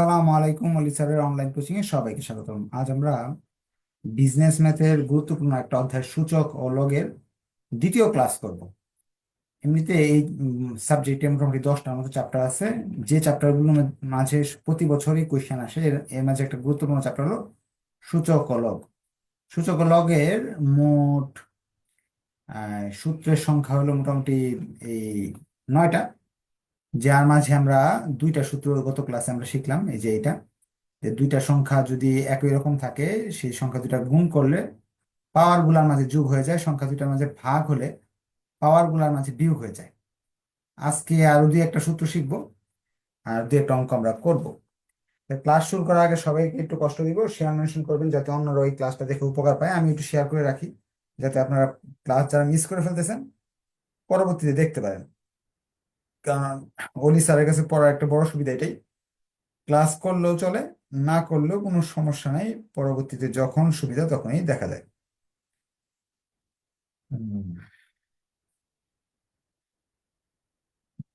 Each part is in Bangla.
সালাম আলাইকুম আলী স্যারের অনলাইন কোচিং এ সবাইকে স্বাগতম। আজ আমরা বিজনেস ম্যাথের গুরুত্বপূর্ণ একটা অধ্যায় সূচক ও লগের দ্বিতীয় ক্লাস করব। এমনিতে এই সাবজেক্টে মোটামুটি দশটার মতো চ্যাপ্টার আছে। যে চ্যাপ্টারগুলোর মাঝে প্রতি বছরই কোয়েশ্চেন আসে, এর এর মাঝে একটা গুরুত্বপূর্ণ চ্যাপ্টার হলো সূচক ও লগ। সূচক ও লগের মোট সূত্রের সংখ্যা হলো মোটামুটি এই নয়টা। যার মাঝে আমরা দুইটা সূত্র, গত ক্লাসে আমরা শিখলাম, এই যে এটা, যে দুইটা সংখ্যা যদি একই রকম থাকে, সেই সংখ্যা দুটা গুণ করলে পাওয়ারগুলার মাঝে যোগ হয়ে যায়, সংখ্যা দুটার মাঝে ভাগ হলে পাওয়ারগুলার মাঝে বিয়োগ হয়ে যায়। আজকে আরও দুই একটা সূত্র শিখব, আর দুই একটা অঙ্ক আমরা করব। ক্লাস শুরু করার আগে সবাইকে একটু কষ্ট দিব শেয়ার মেনশন করবেন যাতে অন্যরা ওই ক্লাসটা দেখে উপকার পায়। আমি একটু শেয়ার করে রাখি, যাতে আপনারা ক্লাস যারা মিস করে ফেলতেছেন, পরবর্তীতে দেখতে পারেন। অলি স্যারের কাছে পড়ার একটা বড় সুবিধা এটাই। ক্লাস করলেও চলে না করলেও কোনো সমস্যা নেই পরবর্তীতে যখন সুবিধা তখনই দেখা যায়।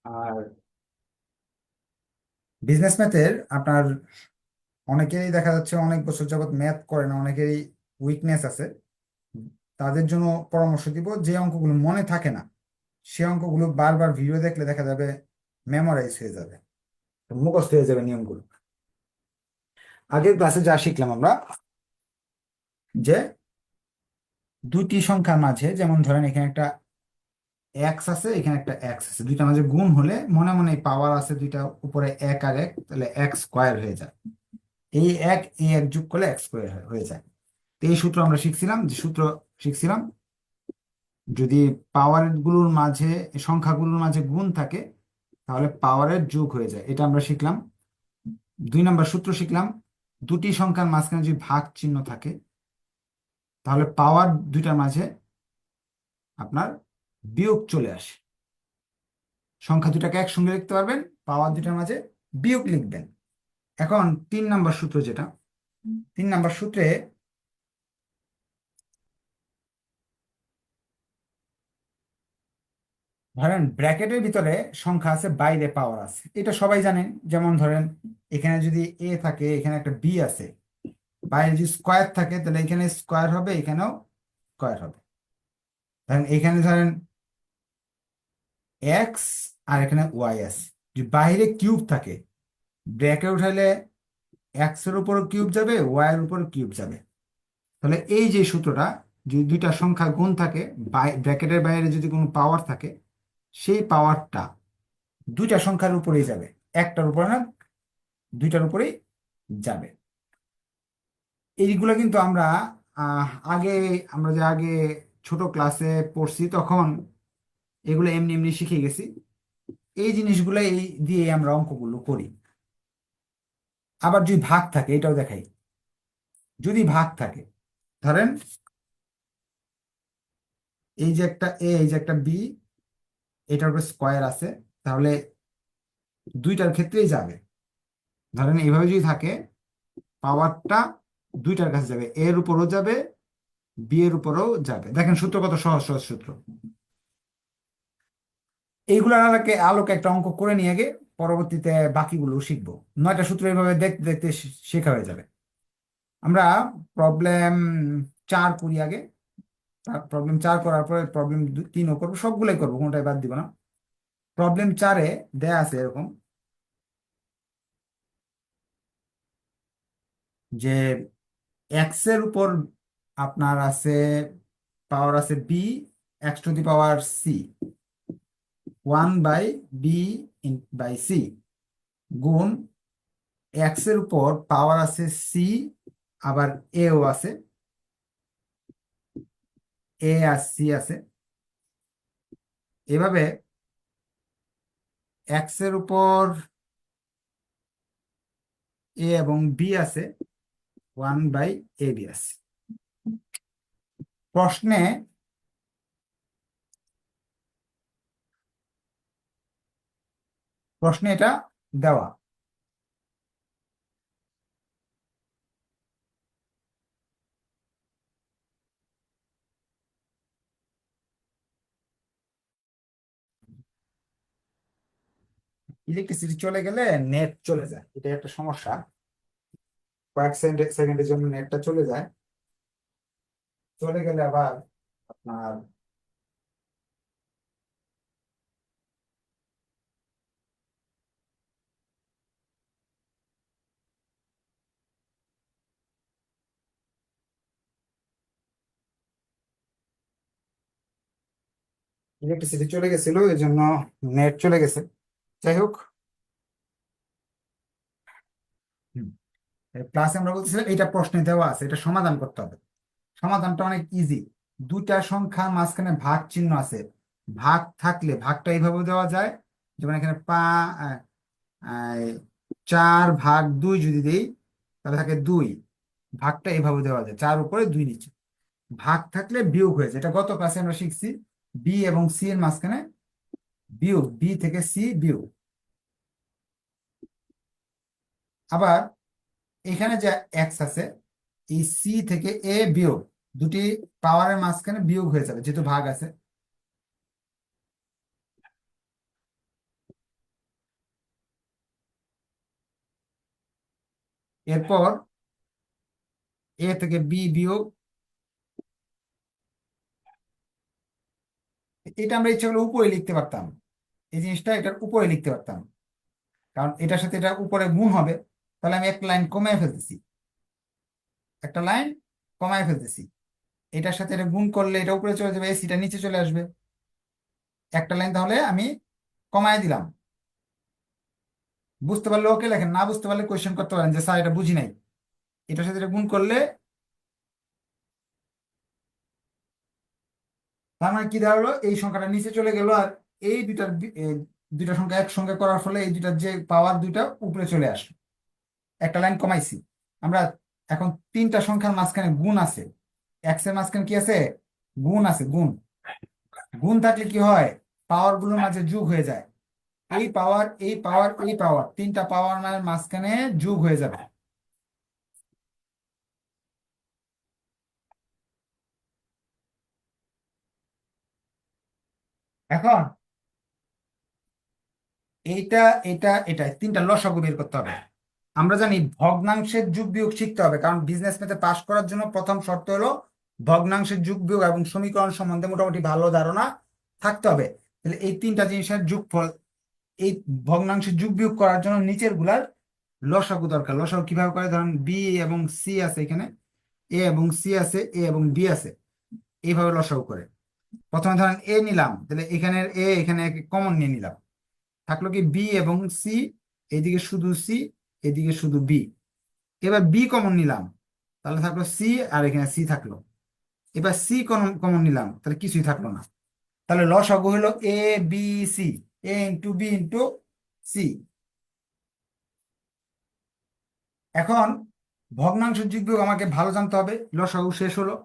আর বিজনেস ম্যাথের আপনার অনেকেরই দেখা যাচ্ছে অনেক বছর যাবত ম্যাথ করে না অনেকেরই উইকনেস আছে। তাদের জন্য পরামর্শ দিব যে অঙ্কগুলো মনে থাকে না সে অঙ্কগুলো বারবার ভিডিও দেখলে দেখা যাবে মেমোরাইজ হয়ে যাবে, মুখস্থ হয়ে যাবে নিয়মগুলো। আগের ক্লাসে যা শিখলাম আমরা, যে দুটি সংখ্যার মাঝে, যেমন ধরেন এখানে একটা এক্স আছে, এখানে একটা এক্স আছে, দুইটা মাঝে গুণ হলে মনে মনে পাওয়ার আছে দুইটা উপরে এক আর এক, তাহলে এক্স স্কোয়ার হয়ে যায়। এই এক এই এক যোগ করলে এক্স স্কোয়ার হয়ে যায়। তো এই সূত্র আমরা শিখছিলাম, যে সূত্র শিখছিলাম যদি পাওয়ারগুলোর মাঝে, সংখ্যাগুলোর মাঝে গুণ থাকে, তাহলে পাওয়ারের যোগ হয়ে যায়। এটা আমরা শিখলাম। দুই নম্বর সূত্র শিখলাম। দুটি সংখ্যার মাঝখানে যদি ভাগ চিহ্ন থাকে, তাহলে পাওয়ার দুইটার মাঝে আপনার বিয়োগ চলে আসে। সংখ্যা দুটাকে একসঙ্গে লিখতে পারবেন পাওয়ার দুটার মাঝে বিয়োগ লিখবেন। এখন তিন নম্বর সূত্র যেটা, তিন নম্বর সূত্রে ধরেন ব্র্যাকেটের ভিতরে সংখ্যা আছে, বাইরে পাওয়ার আছে। এটা সবাই জানেন যেমন ধরেন এখানে যদি এ থাকে, এখানে একটা বি আছে। বাইরে যদি স্কোয়ার থাকে, তাহলে এখানে স্কোয়ার হবে, এখানেও স্কোয়ার হবে। ধরেন এখানে ধরেন এক্স আর এখানে ওয়াই আছে। যদি বাইরে কিউব থাকে, ব্র্যাকেট উঠাইলে এক্সের উপর কিউব যাবে ওয়াই এর উপর কিউব যাবে। তাহলে এই যে সূত্রটা, যদি দুইটা সংখ্যা গুণ থাকে ব্র্যাকেটের বাইরে যদি কোনো পাওয়ার থাকে সেই পাওয়ারটা দুইটা সংখ্যার উপরেই যাবে। একটার উপরে না, দুইটার উপরেই যাবে। এইগুলো কিন্তু আমরা আগে, আমরা যে আগে ছোট ক্লাসে পড়ছি তখন এগুলো এমনি এমনি শিখে গেছি। এই জিনিসগুলো এই দিয়ে আমরা অঙ্কগুলো করি। আবার যদি ভাগ থাকে, এটাও দেখাই। যদি ভাগ থাকে, ধরেন এই যে একটা এ এই যে একটা বি এটার উপরে স্কোয়ার আছে, তাহলে দুইটার ক্ষেত্রেই যাবে। ধরেন এইভাবে যদি থাকে পাওয়ারটা দুইটার কাছে যাবে, এর উপরও যাবে বি এর উপরও যাবে। দেখেন সূত্র কত সহজ সহজ সূত্র। এইগুলোর আলোকে আলোকে একটা অঙ্ক করে নিয়ে আগে পরবর্তীতে বাকিগুলো শিখব। নয়টা সূত্র এইভাবে দেখতে দেখতে শেখা হয়ে যাবে। আমরা প্রবলেম চার করি আগে। প্রবলেম চার করার পরে প্রবলেম তিনও করব, সবগুলোই করব, কোনটাই বাদ দিব না। প্রবলেম চারে দেয়া আছে এরকম যে এক্সের উপর আপনার আছে পাওয়ার আছে B X to the power C one by B by C গুণ এক্সের উপর পাওয়ার আছে সি আবার এও আছে। এ আর সি আছে। এভাবে এক্সের উপর এ এবং বি আছে, ওয়ান বাই এ বি আছে। প্রশ্নে প্রশ্নে এটা দেওয়া। ইলেকট্রিসিটি চলে গেলে নেট চলে যায়। এটা একটা সমস্যা। কয়েক সেকেন্ড সেকেন্ডের জন্য নেটটা চলে যায়। চলে গেলে আবার আপনার ইলেকট্রিসিটি চলে গেছিল এই জন্য নেট চলে গেছে। যাই হোক। ক্লাসে আমরা বলতেছিলাম এটা প্রশ্নে দেওয়া আছে, এটা সমাধান করতে হবে। সমাধানটা অনেক ইজি দুইটা সংখ্যার মাঝখানে ভাগ চিহ্ন আছে। ভাগ থাকলে ভাগটা এইভাবে দেওয়া যায়, যেমন এখানে পা চার ভাগ দুই যদি দেই, তাহলে থাকে দুই। ভাগটা এইভাবে দেওয়া যায়, চার উপরে দুই নিচে। ভাগ থাকলে বিয়োগ হয়ে যায়। এটা গত ক্লাসে আমরা শিখছি। বি এবং সি এর মাঝখানে বিয়োগ বি থেকে সি বিয়োগ। আবার এখানে যে এক্স আছে, এই সি থেকে এ বিয়োগ, দুটি পাওয়ারের মাঝখানে বিয়োগ হয়ে যাবে, যেহেতু ভাগ আছে। এরপর এ থেকে বি বিয়োগ। এটা আমরা ইচ্ছা করলে উপরে লিখতে পারতাম। এই জিনিসটা এটার উপরে লিখতে পারতাম। কারণ এটার সাথে এটা উপরে গুণ হবে, তাহলে আমি একটা লাইন কমায় ফেলতেছি। একটা লাইন কমায় ফেলতেছি। এটার সাথে এটা গুণ করলে এটা উপরে চলে যাবে, এসিটা নিচে চলে আসবে। একটা লাইন তাহলে আমি কমায় দিলাম। বুঝতে পারলে ওকে লেখেন, না বুঝতে পারলে কোয়েশ্চেন করতে পারেন যে, স্যার, এটা বুঝি নাই। এটার সাথে এটা গুণ করলে তার মানে কি দাঁড়াল? এই সংখ্যাটা নিচে চলে গেল আর এই দুইটার দুইটা সংখ্যা একসঙ্গে করার ফলে এই দুইটার যে পাওয়ার দুইটা উপরে চলে আসলো। একটা লাইন কমাইছি। আমরা এখন তিনটা সংখ্যার মাঝখানে গুণ আছে। এক্সের মাঝখানে কি আছে? গুণ আছে, গুণ। গুণ থাকলে কি হয়? পাওয়ারগুলোর মাঝে যোগ হয়ে যায়। এই পাওয়ার এই পাওয়ার এই পাওয়ার তিনটা পাওয়ার মাঝখানে যোগ হয়ে যাবে। এখন এইটা, এটা এটা তিনটা লসাগু বের করতে হবে। আমরা জানি ভগ্নাংশের যোগ বিয়োগ শিখতে হবে, কারণ বিজনেস ম্যাথে পাশ করার জন্য প্রথম শর্ত হলো ভগ্নাংশের যুগ বিয়োগ এবং সমীকরণ সম্বন্ধে মোটামুটি ভালো ধারণা থাকতে হবে। তাহলে এই তিনটা জিনিসের যোগফল, এই ভগ্নাংশের যুগ বিয়োগ করার জন্য নিচেরগুলার লসাগু দরকার। লসাগু কীভাবে করে? ধরেন বি এবং সি আছে এখানে। এ এবং সি আছে এ এবং বি আছে। এইভাবে লসাগু করে। প্রথমে ধরেন এ নিলাম। তাহলে এখানের এ এখানে কমন নিয়ে নিলাম। থাকল কি বি এবং সি এদিকে শুধু সি এদিকে শুধু বি এবার বি কমন নিলাম, তাহলে থাকল সি আর এখানে সি থাকল। এবার সি কমন নিলাম, তাহলে কিছুই থাকল না। তাহলে লসাগু হলো A B C A into B into C এখন ভগ্নাংশ যোগ আমাকে ভালো জানতে হবে লসাগু শেষ হলো।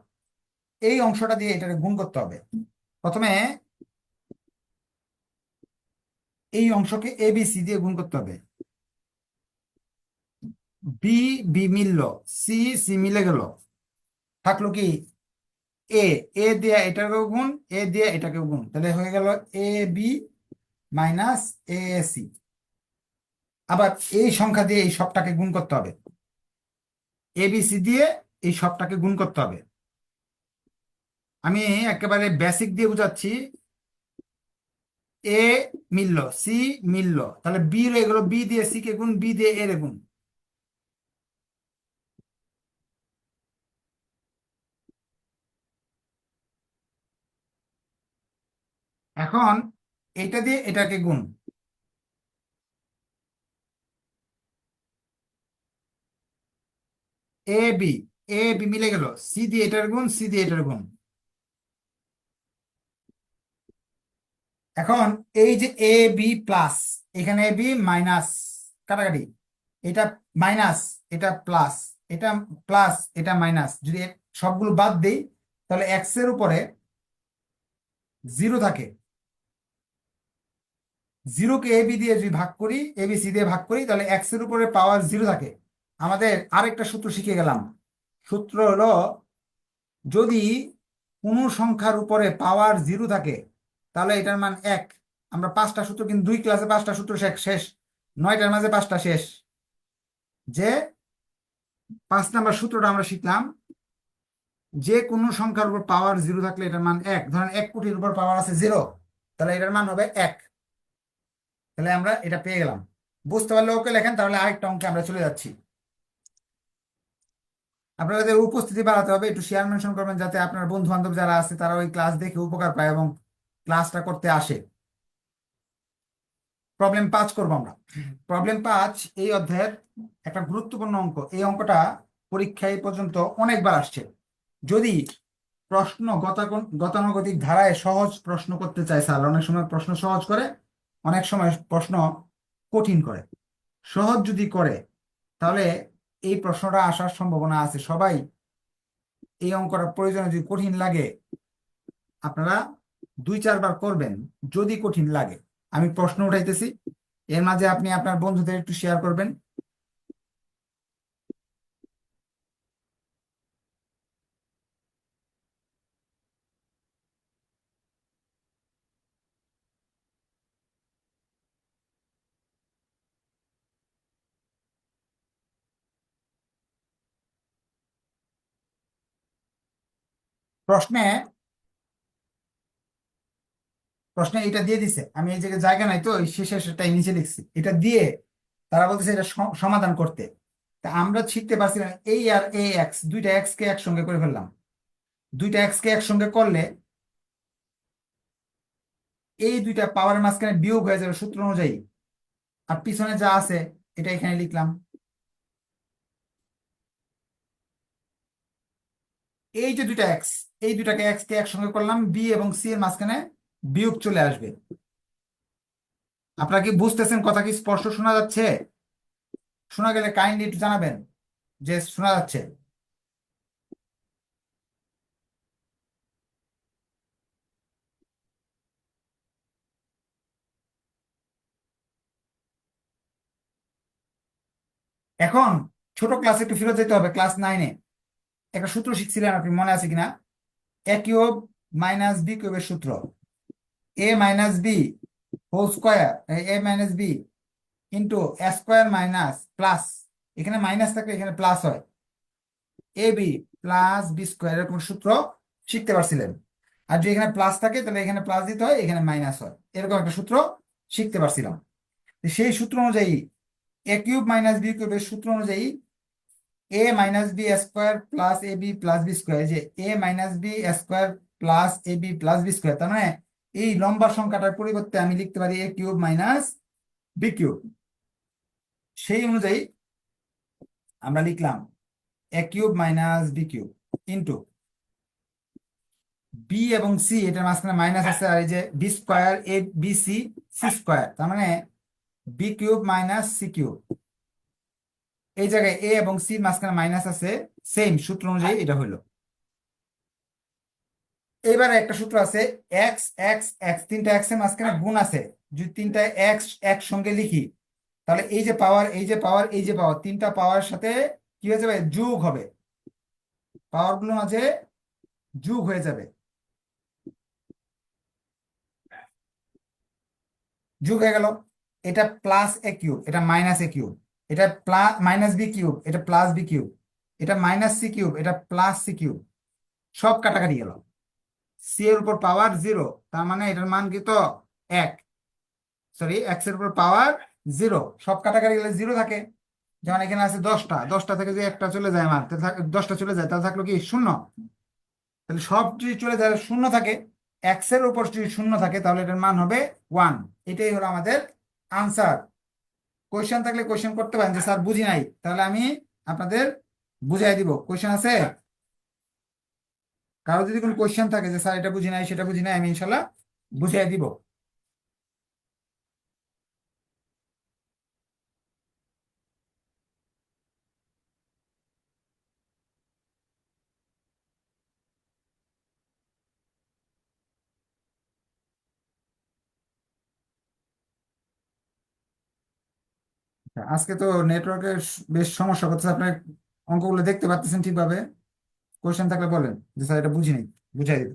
এই অংশটা দিয়ে এটাকে গুণ করতে হবে। প্রথমে এই অংশকে এ বি সি দিয়ে গুণ করতে হবে। বি বি মিলল সি সি মিলে গেল। থাকল কি? এ এ দিয়ে এটাকেও গুণ এ দিয়ে এটাকেও গুণ। তাহলে হয়ে গেল A B minus A C আবার এই সংখ্যা দিয়ে এই সবটাকে গুণ করতে হবে। এ বি সি দিয়ে এই সবটাকে গুণ করতে হবে। আমি একেবারে বেসিক দিয়ে বুঝাচ্ছি। এ মিলল, সি মিলল। তাহলে বি রয়ে গেল, বি দিয়ে সি কে গুণ, বি দিয়ে এ রে গুণ। এখন এটা দিয়ে এটাকে গুণ। এ, বি এ, বি মিলে গেল। সি দিয়ে এটার গুণ, সি দিয়ে এটার গুণ। এখন এই যে এ বি প্লাস এখানে এ বি মাইনাস কাটাকাটি। এটা মাইনাস এটা প্লাস এটা প্লাস এটা মাইনাস যদি সবগুলো বাদ দেই, তাহলে এক্সের উপরে জিরো থাকে। জিরোকে এ বি দিয়ে যদি ভাগ করি এ বি সি দিয়ে ভাগ করি, তাহলে এক্সের উপরে পাওয়ার জিরো থাকে। আমাদের আরেকটা সূত্র শিখে গেলাম। সূত্র হলো, যদি কোনো সংখ্যার উপরে পাওয়ার জিরো থাকে তাহলে এটার মান এক। আমরা পাঁচটা সূত্র কিন্তু দুই ক্লাসে পাঁচটা সূত্র শেষ। নয়টার মাঝে পাঁচটা শেষ। যে পাঁচ নাম্বার সূত্রটা আমরা শিখলাম, যে কোনো সংখ্যার উপর পাওয়ার জিরো থাকলে এটার মান এক। ধরেন এক কোটির উপর পাওয়ার আছে জিরো তাহলে এটার মান হবে এক। তাহলে আমরা এটা পেয়ে গেলাম। বুঝতে পারলে ওকে লেখেন, তাহলে আরেকটা অঙ্কে আমরা চলে যাচ্ছি। আপনাদের উপস্থিতি বাড়াতে হবে, একটু শেয়ার মেনশন করবেন যাতে আপনার বন্ধু বান্ধব যারা আছে, তারা ওই ক্লাস দেখে উপকার পায় এবং ক্লাসটা করতে আসে। প্রবলেম পাঁচ করব আমরা। প্রবলেম পাঁচ এই অধ্যায়ের একটা গুরুত্বপূর্ণ অঙ্ক। এই অঙ্কটা পরীক্ষায় পর্যন্ত অনেকবার আসছে। যদি প্রশ্ন গতানুগতিক ধারায় সহজ প্রশ্ন করতে চায় স্যার, অনেক সময় প্রশ্ন সহজ করে, অনেক সময় প্রশ্ন কঠিন করে। সহজ যদি করে, তাহলে এই প্রশ্নটা আসার সম্ভাবনা আছে। সবাই এই অঙ্কটা প্রয়োজনে যদি কঠিন লাগে, আপনারা দুই চারবার করবেন যদি কঠিন লাগে। আমি প্রশ্ন উঠাইতেছি। এর মাঝে আপনি আপনার বন্ধুদের একটু শেয়ার করবেন। প্রশ্নে প্রশ্নে এটা দিয়ে দিছে, আমি এই জায়গায় জায়গা নাই তো শেষে সেটাই নিচে লিখছি। এটা দিয়ে তারা বলতেছে এটা সমাধান করতে। তা আমরা শিখতে না এই আর এ এক্স দুইটা এক্স কে একসঙ্গে করে ফেললাম। দুইটা এক্স কে একসঙ্গে করলে এই দুইটা পাওয়ারের মাঝখানে বিয়োগ হয়ে যাবে সূত্র অনুযায়ী। আর পিছনে যা আছে, এটা এখানে লিখলাম। এই যে দুইটা এক্স এই দুইটাকে এক্স কে একসঙ্গে করলাম বি এবং সি এর মাঝখানে বিয়োগ চলে আসবে। আপনারা কি বুঝতেছেন কথা কি স্পষ্ট শোনা যাচ্ছে? শোনা গেলে কাইন্ডলি একটু জানাবেন যে শোনা যাচ্ছে। এখন ছোট ক্লাসে একটু ফেরত যেতে হবে ক্লাস নাইনে একটা সূত্র শিখছিলেন, আপনি মনে আছে কিনা? এ কিউব মাইনাস বি কিউবের সূত্র। A minus B whole square A minus B into A square minus plus এখানে মাইনাস থাকলে এখানে প্লাস হয়। A B plus B square এরকম সূত্র শিখতে পারছিলেন। আর যদি এখানে প্লাস থাকে, তাহলে এখানে প্লাস দিতে হয়, এখানে মাইনাস হয়। এরকম একটা সূত্র শিখতে পারছিলাম। সেই সূত্র অনুযায়ী এ কিউব মাইনাস বি কিউবের সূত্র অনুযায়ী A minus B square plus A B plus B square যে A minus B square plus A B plus B square তার মানে এই লম্বা সংখ্যাটার পরিবর্তে আমি লিখতে পারি A cube minus B cube. সেই অনুযায়ী আমরা লিখলাম A cube minus B cube into B এবং সি এটার মাঝখানে মাইনাস আছে আর এই যে B square A B C C square, তার মানে B cube minus C cube. এই জায়গায় এ এবং সি মাঝখানে মাইনাস আছে সেম সূত্র অনুযায়ী এটা হলো। এবার একটা সূত্র আছে এক্স এক্স এক্স তিনটা এক্সের মাঝখানে গুণ আছে। যদি তিনটা এক্স একসঙ্গে লিখি, তাহলে এই যে পাওয়ার এই যে পাওয়ার এই যে পাওয়ার তিনটা পাওয়ার সাথে কি হয়ে যাবে? যোগ হবে। পাওয়ারগুলো মাঝে যোগ হয়ে যাবে। যোগ হয়ে গেল। এটা প্লাস এ কিউব এটা মাইনাস এ কিউব এটা প্লাস মাইনাস বি কিউব এটা প্লাস বি কিউব এটা মাইনাস সি কিউব এটা প্লাস সি কিউব সব কাটাকাটি গেল। সি এর উপর পাওয়ার জিরো তার মানে এটার মান কি তো? এক। সরি এক্সের উপর পাওয়ার জিরো সব কাটাকাটি গেলে জিরো থাকে। যেমন এখানে আছে দশটা। দশটা থেকে যে একটা চলে যায় থাক- দশটা চলে যায়, তাহলে থাকল কি? শূন্য। তাহলে সব যদি চলে যায় শূন্য থাকে। এক্সের উপর যদি শূন্য থাকে, তাহলে এটার মান হবে ওয়ান এটাই হলো আমাদের আনসার কোয়েশ্চেন থাকলে কোয়েশ্চেন করতে পারেন। যে স্যার বুঝি নাই, তাহলে আমি আপনাদের বুঝাই দিব। কোয়েশ্চেন আছে? কারও যদি কোনো কোয়েশ্চেন থাকে যে, স্যার, এটা বুঝি নাই, সেটা বুঝি নাই, আমি ইনশাল্লাহ বুঝাই দিব। আজকে তো নেটওয়ার্কের বেশ সমস্যা করতেছে। আপনার অঙ্কগুলো দেখতে পাচ্ছেন ঠিকভাবে। কোয়েশ্চেন থাকলে বলেন। যে স্যার এটা বুঝিনি, বুঝাই দেবে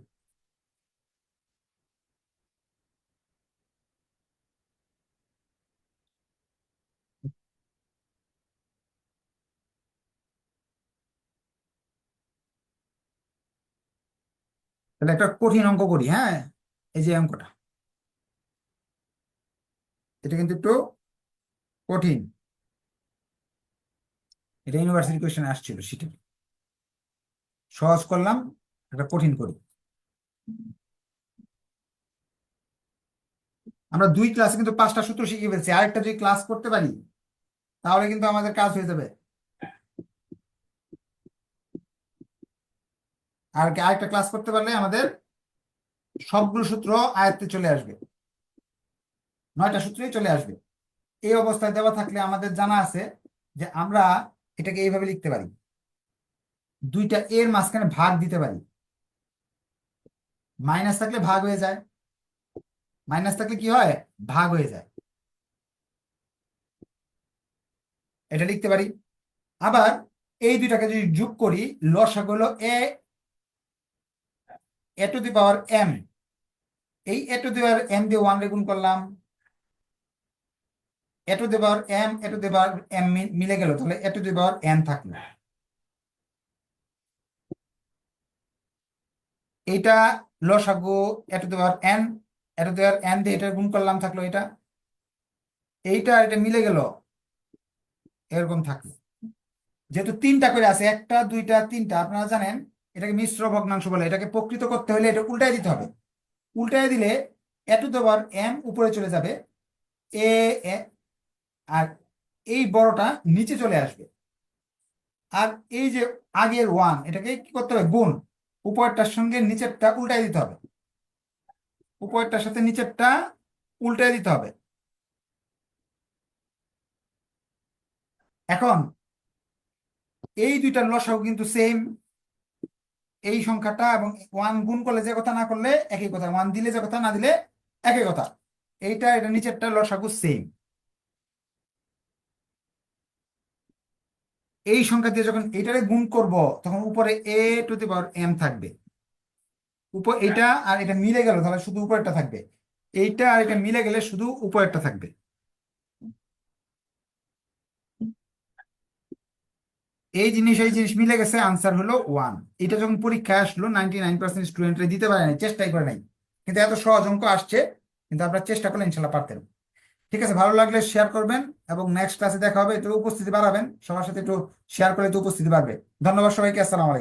তাহলে একটা কঠিন অঙ্ক করি হ্যাঁ? এই যে অঙ্কটা। এটা কিন্তু একটু কঠিন। এটা ইউনিভার্সিটি কোয়েশ্চেন আসছিল, সেটা। সহজ করলাম, একটা কঠিন করি। আমরা দুই ক্লাসে কিন্তু পাঁচটা সূত্র শিখে ফেলছি। আরেকটা যদি ক্লাস করতে পারি, তাহলে কিন্তু আমাদের কাজ হয়ে যাবে। আর আরেকটা ক্লাস করতে পারলে আমাদের সবগুলো সূত্র আয়ত্তে চলে আসবে। নয়টা সূত্রই চলে আসবে। এই অবস্থায় দেওয়া থাকলে আমাদের জানা আছে যে আমরা এটাকে এইভাবে লিখতে পারি। দুইটা এর মাঝখানে ভাগ দিতে পারি। মাইনাস থাকলে ভাগ হয়ে যায়। মাইনাস থাকলে কি হয়? ভাগ হয়ে যায়। এটা লিখতে পারি। আবার এই দুইটাকে যদি যোগ করি লসাগু হলো এ এ টু দি পাওয়ার এম এই A to the power M দিয়ে ওয়ান রে গুণ করলাম। A to the power M A to the power M মিলে গেল, তাহলে এ টু দি পাওয়ার এন থাকল। এইটা লসাগু, A to the power N, A to the power N দিয়ে এটা গুণ করলাম থাকল এটা। এইটা এটা মিলে গেল, এরকম থাকল। যেহেতু তিনটা করে আছে, একটা, দুইটা, তিনটা, আপনারা জানেন, এটাকে মিশ্র ভগ্নাংশ বলে, এটাকে প্রকৃত করতে হলে এটা উল্টায় দিতে হবে। উল্টায় দিলে এ টু দি পাওয়ার এম উপরে চলে যাবে এ, আর এই বড়টা নিচে চলে আসবে। আর এই যে আগের ওয়ান, এটাকে কি করতে হবে? গুণ। উপরেরটার সঙ্গে নিচেরটা উল্টায় দিতে হবে। উপরেরটার সাথে নিচেরটা উল্টায় দিতে হবে। এখন এই দুইটার লসাগু কিন্তু সেম এই সংখ্যাটা এবং ওয়ান গুণ করলে যে কথা না করলে একই কথা ওয়ান দিলে যে কথা, না দিলে একই কথা। এইটা, এটা নিচেরটা লসাগু সেম এই সংখ্যা দিয়ে যখন এটারে গুণ করব, তখন উপরে এ টু দি পাওয়ার এম থাকবে। উপর এটা আর এটা মিলে গেল, তাহলে শুধু উপরেরটা থাকবে। এইটা আর এটা মিলে গেলে শুধু উপরেরটা থাকবে। এই জিনিস এই জিনিস মিলে গেছে আনসার হলো ওয়ান এটা যখন পরীক্ষায় আসলো নাইনটি নাইন পার্সেন্ট স্টুডেন্টরা দিতে পারে নাই, চেষ্টাই করে নাই। কিন্তু এত সহজ অঙ্ক আসছে, কিন্তু আপনারা চেষ্টা করলে ইনশাল্লাহ পারতেন। ঠিক আছে, ভালো লাগলে শেয়ার করবেন এবং নেক্সট ক্লাসে দেখা হবে। একটু উপস্থিতি বাড়াবেন। সবার সাথে একটু শেয়ার করলে একটু উপস্থিতি বাড়বে। ধন্যবাদ সবাইকে, আসসালাম আলাইকুম।